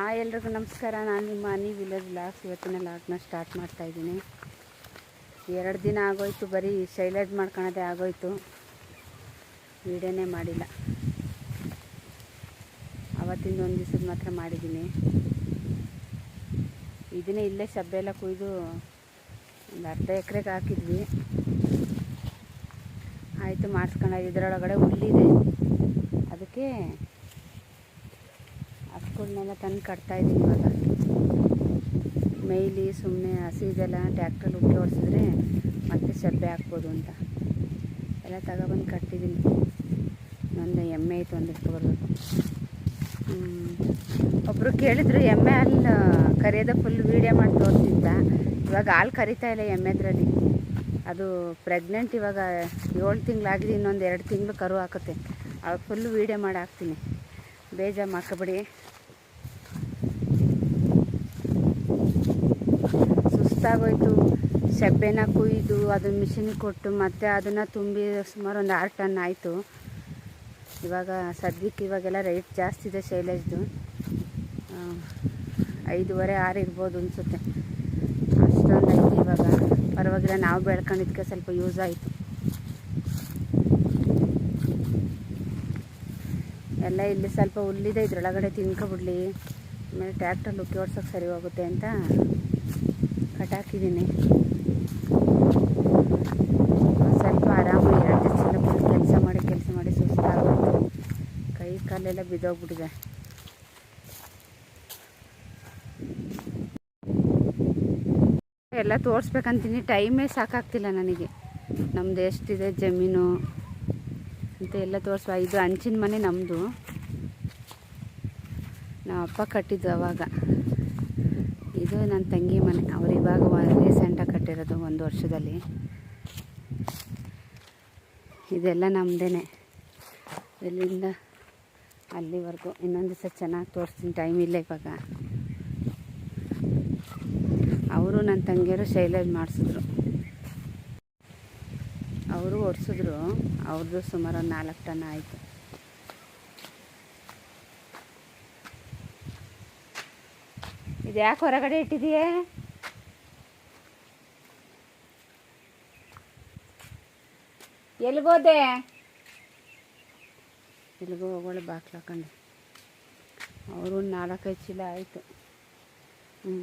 ಆ ಎಲ್ರಿಗೂ ನಮಸ್ಕಾರ. ನಾನು ನಿಮ್ಮ ಅನಿ ವಿಲೇಜ್ ಲಾಗ್ಸ್ ಇವತ್ತಿನ ಲಾಗ್ನ ಸ್ಟಾರ್ಟ್ ಮಾಡ್ತಾ ಇದ್ದೀನಿ. ಎರಡು ದಿನ ಆಗೋಯ್ತು, ಬರೀ ಶೈಲೇಜ್ ಮಾಡ್ಕೊಳೋದೇ ಆಗೋಯ್ತು. ವೀಡಿಯೋನೇ ಮಾಡಿಲ್ಲ. ಅವತ್ತಿಂದ ಒಂದು ದಿವ್ಸದ ಮಾತ್ರ ಮಾಡಿದ್ದೀನಿ. ಇದನ್ನೇ ಇಲ್ಲೇ ಸಬ್ಬೆ ಎಲ್ಲ ಕುಯ್ದು ಒಂದು ಅರ್ಧ ಎಕರೆಗೆ ಹಾಕಿದ್ವಿ. ಆಯಿತು, ಮಾಡಿಸ್ಕೊಂಡ ಇದರೊಳಗಡೆ ಹುಲ್ಲಿದೆ. ಅದಕ್ಕೆ ಹಸುಗಳನ್ನೆಲ್ಲ ತಂದು ಕಟ್ತಾ ಇದ್ದೀನಿ ಇವಾಗ. ಮೇಯ್ಲಿ ಸುಮ್ಮನೆ ಹಸಿದೆಲ್ಲ ಟ್ಯಾಕ್ಟ್ರಲ್ಲಿ ಉಕ್ಕಿ ಓಡಿಸಿದ್ರೆ ಮತ್ತೆ ಸಬ್ಬೆ ಹಾಕ್ಬೋದು ಅಂತ. ಎಲ್ಲ ತಗೊಬಂದು ಕಟ್ಟಿದ್ದೀನಿ. ನಂದು ಎಮ್ಮೆ ಐತೆ ಒಂದು ಇಟ್ಕೊಬರ್ಬೇಕು ಒಬ್ಬರು ಕೇಳಿದ್ರು ಎಮ್ಮೆ ಹಾಲು ಕರೆಯೋದ ಫುಲ್ ವೀಡಿಯೋ ಮಾಡಿ ತೋರಿಸಿದ್ದ ಇವಾಗ ಹಾಲು ಕರಿತಾ ಇಲ್ಲ ಎಮ್ಮೆದ್ರಲ್ಲಿ. ಅದು ಪ್ರೆಗ್ನೆಂಟ್ ಇವಾಗ ಏಳು ತಿಂಗಳಾಗಿದೆ, ಇನ್ನೊಂದು ಎರಡು ತಿಂಗಳು ಕರು ಹಾಕುತ್ತೆ. ಅವಾಗ ಫುಲ್ ವೀಡಿಯೋ ಮಾಡಿ ಹಾಕ್ತೀನಿ. ಬೇಜಾರು ಮಾಡ್ಕೊಬೇಡಿ. ಸುಸ್ತಾಗೋಯ್ತು ಸೆಬ್ಬೆನ ಕುಯ್ದು ಅದನ್ನ ಮಿಷಿನಿಗೆ ಕೊಟ್ಟು ಮತ್ತೆ ಅದನ್ನು ತುಂಬಿ ಸುಮಾರು ಒಂದು ಆರು ಟನ್ ಆಯಿತು. ಇವಾಗ ಸದ್ಯಕ್ಕೆ ಇವಾಗೆಲ್ಲ ರೇಟ್ ಜಾಸ್ತಿ ಇದೆ ಶೈಲೇಜ್ದು ಐದುವರೆ ಆರು ಇರ್ಬೋದು ಅನಿಸುತ್ತೆ. ಅಷ್ಟೊಂದು ಐತೆ ಇವಾಗ. ಪರವಾಗಿಲ್ಲ, ನಾವು ಬೆಳ್ಕೊಂಡಿದ್ದಕ್ಕೆ ಸ್ವಲ್ಪ ಯೂಸ್ ಆಯಿತು. ಎಲ್ಲ ಇಲ್ಲಿ ಸ್ವಲ್ಪ ಹುಲ್ಲಿದೆ, ಇದ್ರೊಳಗಡೆ ತಿನ್ಕೊಬಿಡ್ಲಿ. ಆಮೇಲೆ ಟ್ಯಾಕ್ಟ್ರಲ್ಲಿ ಲುಕ್ಕಿ ಓಡ್ಸೋಕೆ ಸರಿ ಹೋಗುತ್ತೆ ಅಂತ ಕಟಾಕಿದ್ದೀನಿ ಸ್ವಲ್ಪ ಆರಾಮು ಎರಡು ದಿವಸದಿಂದ ಫುಲ್ ಕೆಲಸ ಮಾಡಿ ಕೆಲಸ ಮಾಡಿ ಸುಸ್ತಾಗುತ್ತೆ ಕೈ ಕಾಲೆಲ್ಲ ಬಿದ್ದೋಗ್ಬಿಟ್ಟಿದೆ. ಎಲ್ಲ ತೋರಿಸ್ಬೇಕಂತೀನಿ. ಟೈಮೇ ಸಾಕಾಗ್ತಿಲ್ಲ ನನಗೆ. ನಮ್ಮದು ಎಷ್ಟಿದೆ ಜಮೀನು? ಅಂತ ಎಲ್ಲ ತೋರಿಸುವ. ಇದು ಹಂಚಿನ ಮನೆ ನಮ್ಮದು ನಮ್ಮ ಅಪ್ಪ ಕಟ್ಟಿದ್ದು ಅವಾಗ. ಇದು ನನ್ನ ತಂಗಿ ಮನೆ. ಅವ್ರು ಇವಾಗ ರೀಸೆಂಟಾಗಿ ಕಟ್ಟಿರೋದು ಒಂದು ವರ್ಷದಲ್ಲಿ. ಇದೆಲ್ಲ ನಮ್ಮದೇ ಇಲ್ಲಿಂದ ಅಲ್ಲಿವರೆಗೂ ಇನ್ನೊಂದು ದಿವಸ ಚೆನ್ನಾಗಿ ತೋರಿಸ್ತೀನಿ. ಟೈಮ್ ಇಲ್ಲ ಇವಾಗ. ಅವರು ನನ್ನ ತಂಗಿಯರು ಶೈಲೇಜ್ ಮಾಡಿಸಿದ್ರು. ಅವರು ಓಡಿಸಿದ್ರು ಅವ್ರದ್ದು ಸುಮಾರು ಒಂದು ನಾಲ್ಕು ಟನ್ ಆಯಿತು. ಇದು ಯಾಕೆ ಹೊರಗಡೆ ಇಟ್ಟಿದೆಯೇ ಎಲ್ಗೋದೆ ಎಲ್ಗೋ ಹೋಗೋಳು ಬಾಕ್ಲು ಹಾಕೊಂಡು. ಅವರು ನಾಲ್ಕೈದು ಚೀಲ ಆಯಿತು. ಹ್ಞೂ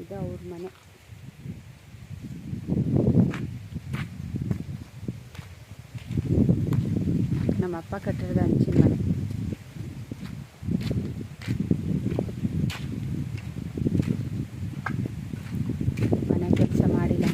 ಇದು ಅವ್ರ ಮನೆ. ನಮ್ಮ ಅಪ್ಪ ಕಟ್ಟಿರೋದು ಹಂಚಿನ ಮನೆ ಮನೆ ಕೆಲಸ ಮಾಡಿಲ್ಲ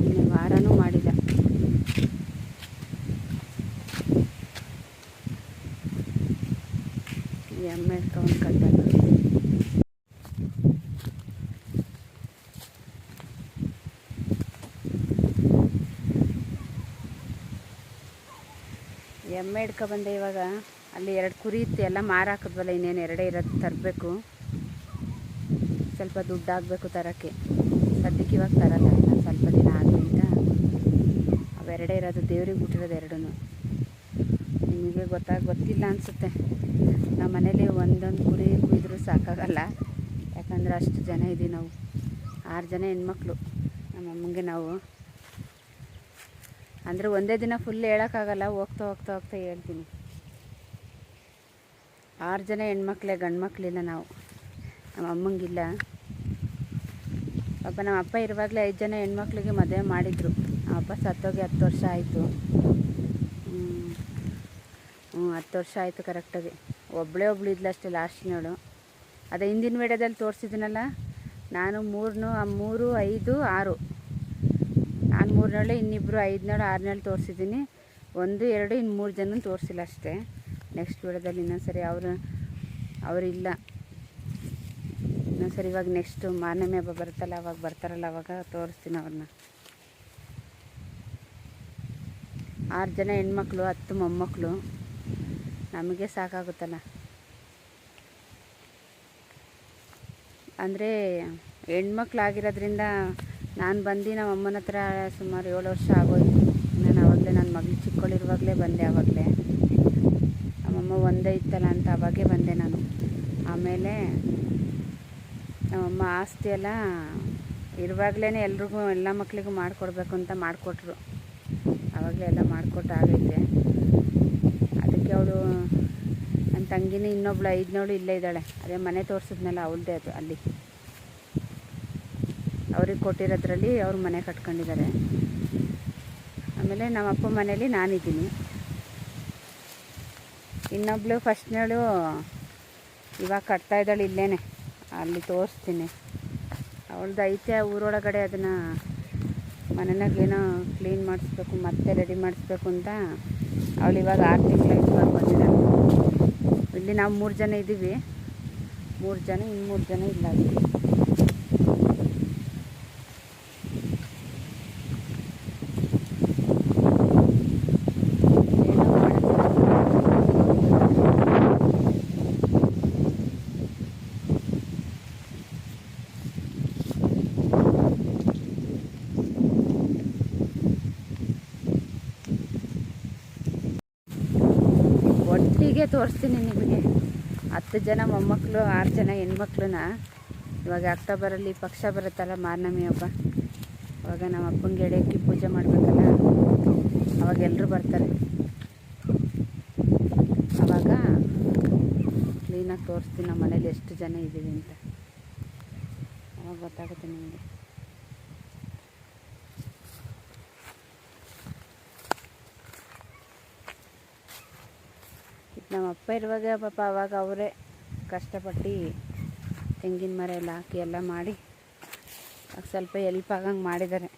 ಇನ್ನು ವಾರನೂ ಮಾಡಿಲ್ಲ ಎಮ್ಮೆ ಕೌನ್ ಕಟ್ಟಾಗ ಎಮ್ಮೆ ಹಿಡ್ಕೊಬಂದೆ ಇವಾಗ. ಅಲ್ಲಿ ಎರಡು ಕುರಿ ಇತ್ತು, ಎಲ್ಲ ಮಾರಾಕದ್ವಲ್ಲ ಇನ್ನೇನು ಎರಡೇ ಇರೋದು ತರಬೇಕು. ಸ್ವಲ್ಪ ದುಡ್ಡು ಆಗಬೇಕು ತರೋಕ್ಕೆ. ಸದ್ಯಕ್ಕೆ ಇವಾಗ ತರಲ್ಲ ಸ್ವಲ್ಪ ದಿನ ಆಗಲಿ ಅಂತ ಅವೆರಡೇ ಇರೋದು, ದೇವ್ರಿಗೆ ಬಿಟ್ಟಿರೋದು ಎರಡೂ ನಿಮಗೆ ಗೊತ್ತಾಗ, ಗೊತ್ತಿಲ್ಲ ಅನಿಸುತ್ತೆ. ನಮ್ಮ ಮನೇಲಿ ಒಂದೊಂದು ಕುರಿ ಕುಯ್ದರೂ ಸಾಕಾಗಲ್ಲ. ಯಾಕಂದರೆ ಅಷ್ಟು ಜನ ಇದ್ದೀವಿ ನಾವು. ಆರು ಜನ ಹೆಣ್ಮಕ್ಳು. ನಮ್ಮ ಅಮ್ಮಂಗೆ ನಾವು ಅಂದರೆ ಒಂದೇ ದಿನ ಫುಲ್ ಹೇಳೋಕ್ಕಾಗಲ್ಲ, ಹೋಗ್ತಾ ಹೋಗ್ತಾ ಹೋಗ್ತಾ ಹೇಳ್ತೀನಿ. ಆರು ಜನ ಹೆಣ್ಮಕ್ಳೆ ಗಂಡು ಮಕ್ಕಳಿಲ್ಲ ನಾವು. ನಮ್ಮ ಅಮ್ಮಂಗಿಲ್ಲ. ಪಾಪ ನಮ್ಮ ಅಪ್ಪ ಇರುವಾಗಲೇ ಐದು ಜನ ಹೆಣ್ಮಕ್ಳಿಗೆ ಮದುವೆ ಮಾಡಿದರು. ನಮ್ಮ ಅಪ್ಪ ಸತ್ತೋಗಿ ಹತ್ತು ವರ್ಷ ಆಯಿತು. ಹ್ಞೂ ಹತ್ತು ವರ್ಷ ಆಯಿತು ಕರೆಕ್ಟಾಗಿ ಒಬ್ಬಳೇ ಒಬ್ಳು ಇದ್ಲಷ್ಟೇ ಲಾಸ್ಟ್ನವಳು ಅದೇ ಹಿಂದಿನ ವಿಡಿಯೋದಲ್ಲಿ ತೋರಿಸಿದ್ನಲ್ಲ, ನಾನು ಮೂರನ್ನು ಮೂರು, ಐದು, ಆರು. ಮೂರನೇಳು ಇನ್ನಿಬ್ಬರು ಐದನೇಳು ಆರನೇಳು ತೋರಿಸಿದ್ದೀನಿ. ಒಂದು, ಎರಡು, ಇನ್ನು ಮೂರು ಜನ ತೋರಿಸಿಲ್ಲ ಅಷ್ಟೇ. ನೆಕ್ಸ್ಟ್ ವಿಡಿಯೋದಲ್ಲಿ ಇನ್ನೊಂದ್ಸರಿ ಅವರು ಅವರಿಲ್ಲ ಇನ್ನೊಂದ್ಸರಿ ಇವಾಗ ನೆಕ್ಸ್ಟು ಮಾರ್ನಮಿ ಹಬ್ಬ ಬರುತ್ತಲ್ಲ, ಅವಾಗ ಬರ್ತಾರಲ್ಲ, ಅವಾಗ ತೋರಿಸ್ತೀನಿ ಅವ್ರನ್ನ. ಆರು ಜನ ಹೆಣ್ಮಕ್ಳು, ಹತ್ತು ಮೊಮ್ಮಕ್ಕಳು ನಮಗೆ ಸಾಕಾಗುತ್ತಲ್ಲ. ಅಂದರೆ ಹೆಣ್ಮಕ್ಳಾಗಿರೋದ್ರಿಂದ ನಾನು ಬಂದು ನಮ್ಮ ಅಮ್ಮನ ಹತ್ರ ಸುಮಾರು ಏಳು ವರ್ಷ ಆಗೋಯ್ತು. ನಾನು ಆವಾಗಲೇ ನನ್ನ ಮಗಳು ಚಿಕ್ಕವಳಿರುವಾಗಲೇ ಬಂದೆ ಆವಾಗಲೇ ನಮ್ಮಮ್ಮ ಒಂದೇ ಇತ್ತಲ್ಲ ಅಂತ ಅವಾಗೇ ಬಂದೆ ನಾನು. ಆಮೇಲೆ ನಮ್ಮಮ್ಮ ಆಸ್ತಿ ಎಲ್ಲ ಇರುವಾಗಲೇ ಎಲ್ರಿಗೂ ಎಲ್ಲ ಮಕ್ಕಳಿಗೂ ಮಾಡಿಕೊಡ್ಬೇಕು ಅಂತ ಮಾಡಿಕೊಟ್ರು. ಆವಾಗಲೇ ಎಲ್ಲ ಮಾಡಿಕೊಟ್ಟು ಆಗೈತೆ ಅದಕ್ಕೆ ಅವಳು ನನ್ನ ತಂಗಿನ ಇನ್ನೊಬ್ಳು ಐದನೇವಳು ಇಲ್ಲೇ ಇದ್ದಾಳೆ. ಅದೇ ಮನೆ ತೋರಿಸಿದ್ನಲ್ಲ ಅವಳದೇ ಅದು ಅಲ್ಲಿ. ಅವ್ರಿಗೆ ಕೊಟ್ಟಿರೋದ್ರಲ್ಲಿ ಅವ್ರ ಮನೆ ಕಟ್ಕೊಂಡಿದ್ದಾರೆ. ಆಮೇಲೆ ನಮ್ಮ ಅಪ್ಪ ಮನೇಲಿ ನಾನಿದ್ದೀನಿ. ಇನ್ನೊಬ್ಳು ಫಸ್ಟ್ನೇಳು ಇವಾಗ ಕಟ್ತಾ ಇದ್ದಾಳೆ ಇಲ್ಲೇನೆ, ಅಲ್ಲಿ ತೋರಿಸ್ತೀನಿ. ಅವಳ್ದು ಐತೆ, ಊರೊಳಗಡೆ ಅದನ್ನು ಮನೆಯಾಗೇನೋ ಕ್ಲೀನ್ ಮಾಡಿಸ್ಬೇಕು, ಮತ್ತೆ ರೆಡಿ ಮಾಡಿಸ್ಬೇಕು ಅಂತ ಅವಳು ಇವಾಗ ಆರು ತಿಂಗಳು ಇವಾಗ ಬಂದಿದ್ದಾಳೆ. ಇಲ್ಲಿ ನಾವು ಮೂರು ಜನ ಇದ್ದೀವಿ ಮೂರು ಜನ ಇನ್ನು ಮೂರು ಜನ ಇಲ್ಲ ಅಲ್ಲಿ ಏನೋ ಮಾಡ್ತಾರೆ. ಒಟ್ಟಿಗೆ ತೋರಿಸ್ತೀನಿ ನಿಮಗೆ. ಹತ್ತು ಜನ ಮೊಮ್ಮಕ್ಕಳು ಆರು ಜನ ಹೆಣ್ಮಕ್ಳನ್ನ ಇವಾಗ ಅಕ್ಟೋಬರಲ್ಲಿ ಪಕ್ಷ ಬರುತ್ತಲ್ಲ ಮಾರ್ನಮಿ ಹಬ್ಬ. ಅವಾಗ ನಮ್ಮ ಅಪ್ಪನ ಗೆಳೆಯಕ್ಕೆ ಪೂಜೆ ಮಾಡಬೇಕಲ್ಲ. ಅವಾಗ ಎಲ್ಲರೂ ಬರ್ತಾರೆ. ಅವಾಗ ಕ್ಲೀನಾಗಿ ತೋರಿಸ್ತೀನಿ ನಮ್ಮ ಮನೇಲಿ ಎಷ್ಟು ಜನ ಇದ್ದೀವಿ ಅಂತ. ಅವಾಗ ಗೊತ್ತಾಗುತ್ತೆ ನಿಮಗೆ. ನಮ್ಮ ಅಪ್ಪ ಇರುವಾಗ ಪಾಪ ಅವಾಗ ಅವರೇ ಕಷ್ಟಪಟ್ಟು ತೆಂಗಿನ ಮರ ಎಲ್ಲ ಹಾಕಿ ಎಲ್ಲ ಮಾಡಿ ಸ್ವಲ್ಪ ಎಲ್ಪ್ ಆಗಂಗೆ ಮಾಡಿದ್ದಾರೆ.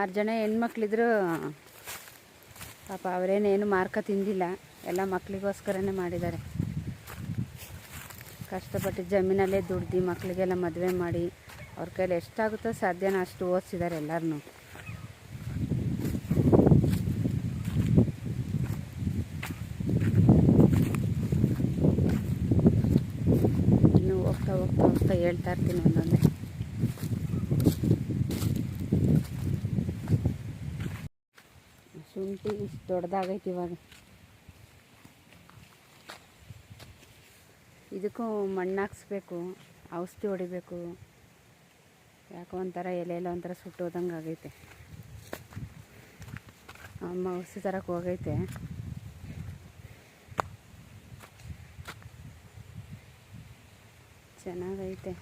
ಆರು ಜನ ಹೆಣ್ಮಕ್ಳಿದ್ರು ಪಾಪ ಅವರೇನೇನು ಮಾರ್ಕ ತಿಂದಿಲ್ಲ, ಎಲ್ಲ ಮಕ್ಕಳಿಗೋಸ್ಕರನೇ ಮಾಡಿದ್ದಾರೆ. ಕಷ್ಟಪಟ್ಟು ಜಮೀನಲ್ಲೇ ದುಡ್ದು ಮಕ್ಕಳಿಗೆಲ್ಲ ಮದುವೆ ಮಾಡಿ ಅವ್ರ ಕೈಲಿ ಎಷ್ಟಾಗುತ್ತೋ ಸಾಧ್ಯನ ಅಷ್ಟು ಓದಿಸಿದ್ದಾರೆ ಎಲ್ಲರನ್ನೂ ಇನ್ನು ಹೋಗ್ತಾ ಹೋಗ್ತಾ ಹೋಗ್ತಾ ಹೇಳ್ತಾ ಇರ್ತೀನಿ ಒಂದೊಂದೇ ಶುಂಠಿ ಇಷ್ಟು ದೊಡ್ಡದಾಗೈತೆ ಇವಾಗ. ಇದಕ್ಕೂ ಮಣ್ಣು ಹಾಕ್ಸ್ಬೇಕು, ಔಷಧಿ ಹೊಡಿಬೇಕು. ಯಾಕೋ ಒಂಥರ ಎಲೆ ಎಲ್ಲ ಒಂಥರ ಸುಟ್ಟೋದಂಗೆ ಆಗೈತೆ. ಅಮ್ಮ ಔಷಧಿ ತರಕ್ಕೆ ಹೋಗೈತೆ. ಚೆನ್ನಾಗೈತೆ.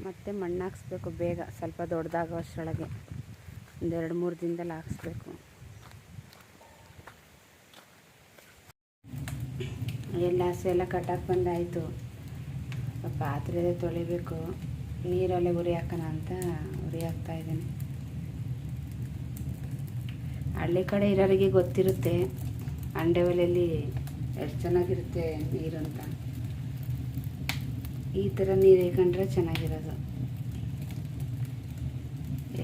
ಮತ್ತೆ ಮಣ್ಣು ಹಾಕ್ಸ್ಬೇಕು ಬೇಗ, ಸ್ವಲ್ಪ ದೊಡ್ಡದಾಗೋ ಅಷ್ಟರೊಳಗೆ ಒಂದೆರಡು ಮೂರು ದಿನದಲ್ಲಿ ಹಾಕ್ಸ್ಬೇಕು. ಎಲ್ಲ ಹಸು ಎಲ್ಲ ಬಂದಾಯಿತು. ಪಾತ್ರೆ ತೊಳಿಬೇಕು. ನೀರಲ್ಲೇ ಉರಿ ಹಾಕೋಣ ಅಂತ ಉರಿ ಹಾಕ್ತಾ ಇದ್ದೀನಿ. ಹಳ್ಳಿ ಕಡೆ ಇರೋರಿಗೆ ಗೊತ್ತಿರುತ್ತೆ ಅಂಡೆ ಒಲೆಯಲ್ಲಿ ಎಷ್ಟು ಚೆನ್ನಾಗಿರುತ್ತೆ ನೀರು ಅಂತ. ಈ ಥರ ನೀರು ಇಟ್ಕೊಂಡ್ರೆ ಚೆನ್ನಾಗಿರೋದು.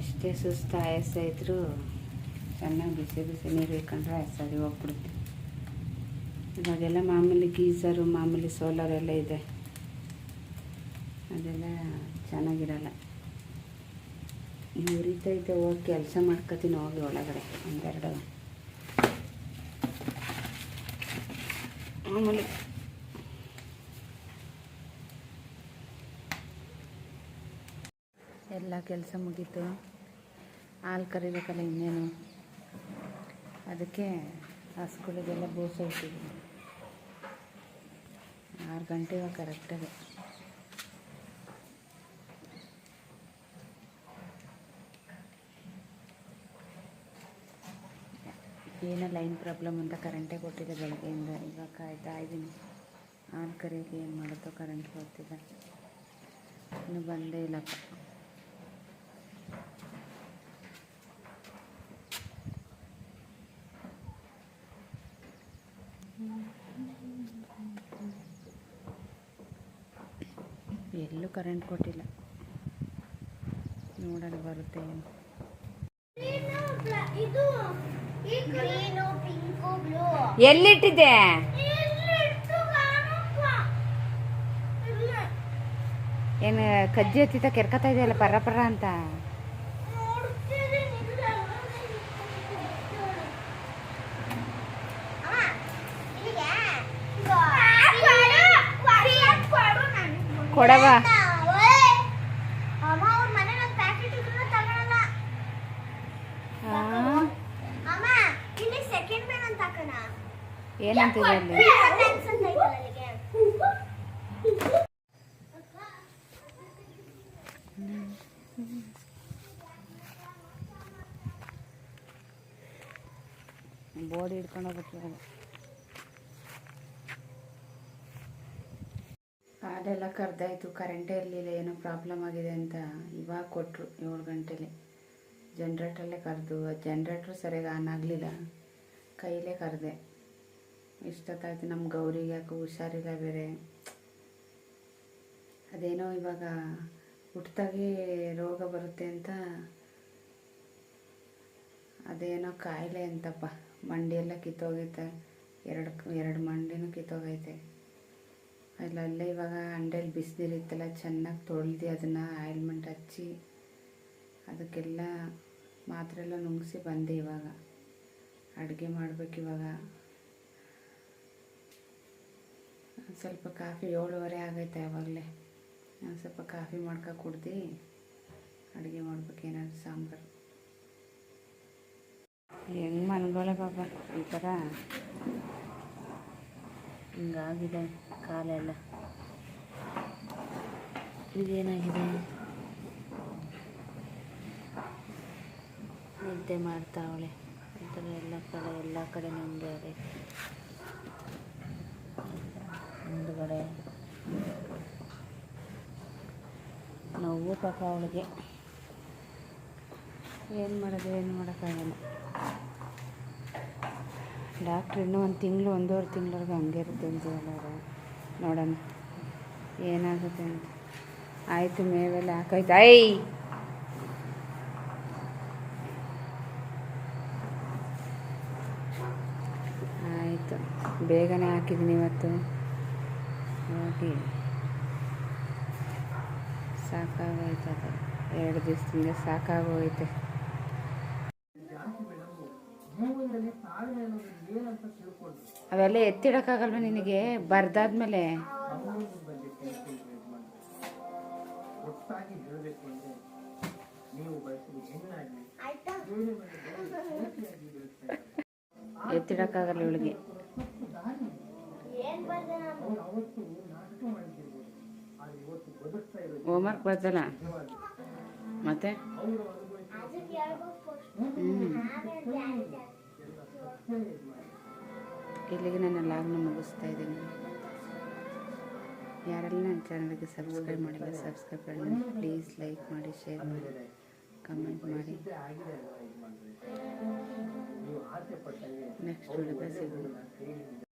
ಎಷ್ಟೇ ಸುಸ್ತು ಆಯಾಸ ಇದ್ದರೂ ಚೆನ್ನಾಗಿ ಬಿಸಿ ಬಿಸಿ ನೀರು ಇಟ್ಕೊಂಡ್ರೆ ಸರಿ ಹೋಗ್ಬಿಡುತ್ತೆ. ಇವಾಗೆಲ್ಲ ಮಾಮೂಲಿ ಗೀಸರು, ಮಾಮೂಲಿ ಸೋಲಾರ್ ಎಲ್ಲ ಇದೆ. ಅದೆಲ್ಲ ಚೆನ್ನಾಗಿರಲ್ಲ. ನೀವು ಉರಿತೈತೆ ಹೋಗಿ ಕೆಲಸ ಮಾಡ್ಕೋತೀನಿ ಹೋಗಿ ಒಳಗಡೆ ಒಂದೆರಡು. ಮಾಮೂಲಿ ಎಲ್ಲ ಕೆಲಸ ಮುಗೀತು. ಹಾಲು ಕರಿಬೇಕಲ್ಲ ಇನ್ನೇನು? ಅದಕ್ಕೆ ಹಸುಗಳಿಗೆಲ್ಲ ಬೂಸ ಇಟ್ಟಿದ್ದೀನಿ. ಆರು ಗಂಟೆಗೆ ಕರೆಕ್ಟಾಗಿ ಏನೋ ಲೈನ್ ಪ್ರಾಬ್ಲಮ್ ಅಂತ ಕರೆಂಟೇ ಕೊಟ್ಟಿದೆ ಬೆಳಗ್ಗೆಯಿಂದ. ಇವಾಗ ಕಾಯ್ತಾ ಇದ್ದೀನಿ. ಹಾಲು ಕರಿಯೋಕೆ ಏನು ಮಾಡುತ್ತೋ ಕರೆಂಟ್ ಬರ್ತಿದೆ ಇನ್ನು ಬಂದೇ ಇಲ್ಲಪ್ಪ ಎಲ್ಲೂ ಕರೆಂಟ್ ಕೊಟ್ಟಿಲ್ಲ. ನೋಡಲು ಬರುತ್ತೆ ಏನು. ಇಲ್ಲ ಏನು ಕಜ್ಜಿ ಹತ್ತಿತ ಕೆರ್ಕತಾ ಇದೆಯಲ್ಲ ಪರ್ರ ಪರ್ರ ಅಂತ ನೋಡ್ತಿದ್ದೀನಿ ಇಲ್ಲ. ಅಮ್ಮ, ಇಲ್ಲಿಗೆ? ಇದು, ಇದು, ಕೊಡು ನನಗೆ. ಕೊಡವ ಓಯ್. ಅಮ್ಮ ಅವ್ರ ಮನೆ ನಂಗೆ ಪ್ಯಾಕೆಟ್ ಇದ್ರು ತಗೊಳಲ್ಲ ಆ, ಅಮ್ಮ ಇಲ್ಲಿ ಸೆಕೆಂಡ್ ಮ್ಯಾನ್ ಅಂತ ಹಾಕೋಣ ಏನಂತಿದೆ ಅಲ್ಲಿ ಬೋರ್ಡ್ ಹಿಡ್ಕೊಂಡು ಹೋಗ್ಬೇಕು ಹಾಲೆಲ್ಲ ಕರೆದಾಯಿತು ಕರೆಂಟೇ ಇರಲಿಲ್ಲ, ಏನೋ ಪ್ರಾಬ್ಲಮ್ ಆಗಿದೆ ಅಂತ ಇವಾಗ ಕೊಟ್ಟರು ಏಳು ಗಂಟೆಲಿ. ಜನ್ರೇಟರಲ್ಲೇ ಕರೆದು ಜನ್ರೇಟ್ರ್ ಸರಿಯಾಗಿ ಆನ್ ಆಗಲಿಲ್ಲ. ಕೈಲೇ ಕರೆದೆ. ಇಷ್ಟೊತ್ತಾಯ್ತು ನಮ್ಮ ಗೌರಿಗೆ, ಯಾಕೋ ಹುಷಾರಿಲ್ಲ ಬೇರೆ. ಅದೇನೋ ಇವಾಗ ಹುಟ್ಟಾಗಿ ರೋಗ ಬರುತ್ತೆ ಅಂತ. ಅದೇನೋ ಕಾಯಿಲೆ ಅಂತಪ್ಪ. ಮಂಡಿ ಎಲ್ಲ ಕಿತ್ತೋಗೈತೆ. ಎರಡು ಎರಡು ಮಂಡಿನೂ ಕಿತ್ತೋಗೈತೆ. ಅಲ್ಲಲ್ಲೇ ಇವಾಗ ಅಂಡೇಲಿ ಬಿಸಿನೀರಿತ್ತಲ್ಲ ಚೆನ್ನಾಗಿ ತೊಳ್ದು ಅದನ್ನು ಆಯಿಲ್ಮೆಂಟ್ ಹಚ್ಚಿ ಅದಕ್ಕೆಲ್ಲ ಮಾತ್ರೆ ಎಲ್ಲ ನುಂಗಿಸಿ ಬಂದೆ ಇವಾಗ. ಅಡುಗೆ ಮಾಡ್ಬೇಕು ಇವಾಗ. ಸ್ವಲ್ಪ ಕಾಫಿ ಏಳುವರೆ ಆಗೈತೆ ಆವಾಗಲೇ. ನಾನು ಸ್ವಲ್ಪ ಕಾಫಿ ಮಾಡ್ಕೊ ಕುಡ್ದು ಅಡುಗೆ ಮಾಡ್ಬೇಕು ಏನಾದ್ರು ಸಾಂಬಾರು. ಹೆಂಗೆ ಮನ್ಗೊಳೆ ಬಾಬಾ ಈ ಥರ ಹಿಂಗಾಗಿದೆ ಕಾಲೆಲ್ಲ. ಇದೇನಾಗಿದೆ ನಿದ್ದೆ ಮಾಡ್ತಾವಳೆ ಈ ಥರ ಎಲ್ಲ ಕಡೆ ಎಲ್ಲ ಕಡೆ ನಿಂದೆ ಮುಂದುಗಡೆ ನೋವು ಪಾಪ ಅವಳಿಗೆ. ಏನು ಮಾಡೋದು, ಏನು ಮಾಡೋಕ್ಕಾಗಲ್ಲ. ಡಾಕ್ಟ್ರ್ ಇನ್ನೂ ಒಂದು ತಿಂಗಳು, ಒಂದೂವರೆ ತಿಂಗಳವರೆಗೂ ಹಂಗೆ ಇರುತ್ತೆ ಅಂತ ಹೇಳೋರು. ನೋಡೋಣ. ಏನಾಗುತ್ತೆ ಅಂತ. ಆಯಿತು, ಮೇವೆಲ್ಲ ಹಾಕೈತೆ ಐ ಆಯಿತು. ಬೇಗನೆ ಹಾಕಿದ್ದೀನಿ ಇವತ್ತು. ಹೋಗಿ ಸಾಕಾಗೋಯ್ತು ಅದು ಎರಡು ದಿವಸದಿಂದ ಸಾಕಾಗೋಯ್ತೆ. ಅವೆಲ್ಲ ಎತ್ತಿಡಕ್ಕಾಗಲ್ವ ನಿನಗೆ? ಬರ್ದಾದ್ಮೇಲೆ. ಎತ್ತಿಡಕ್ಕಾಗಲ್ಲ ಇವಳಿಗೆ. ಏನ್ ಬರ್ದೆ ನಾನು? ಅವ್ರು ಅವತ್ತು ನಾಟಕ ಇವತ್ತು ಬದುಕ್ತಾ ಇರೋದು ಹೋಮ್ವರ್ಕ್ ಬರ್ತಲ್ಲ ಮತ್ತೆ? ಹ್ಞೂ ಇಲ್ಲಿಗೆ ನನ್ನ ಲಾಗ್ನ ಮುಗಿಸ್ತಾ ಇದ್ದೀನಿ. ಯಾರೆಲ್ಲ ನನ್ನ ಚಾನಲ್ಗೆ ಸಬ್ಸ್ಕ್ರೈಬ್ ಮಾಡಿಲ್ಲ ಸಬ್ಸ್ಕ್ರೈಬ್ ಮಾಡಿ. ಪ್ಲೀಸ್ ಲೈಕ್ ಮಾಡಿ ಶೇರ್ ಮಾಡಿ ಕಮೆಂಟ್ ಮಾಡಿ. ನೆಕ್ಸ್ಟ್ ವಿಡಿಯೋದಲ್ಲಿ ಸಿಗೋಣ.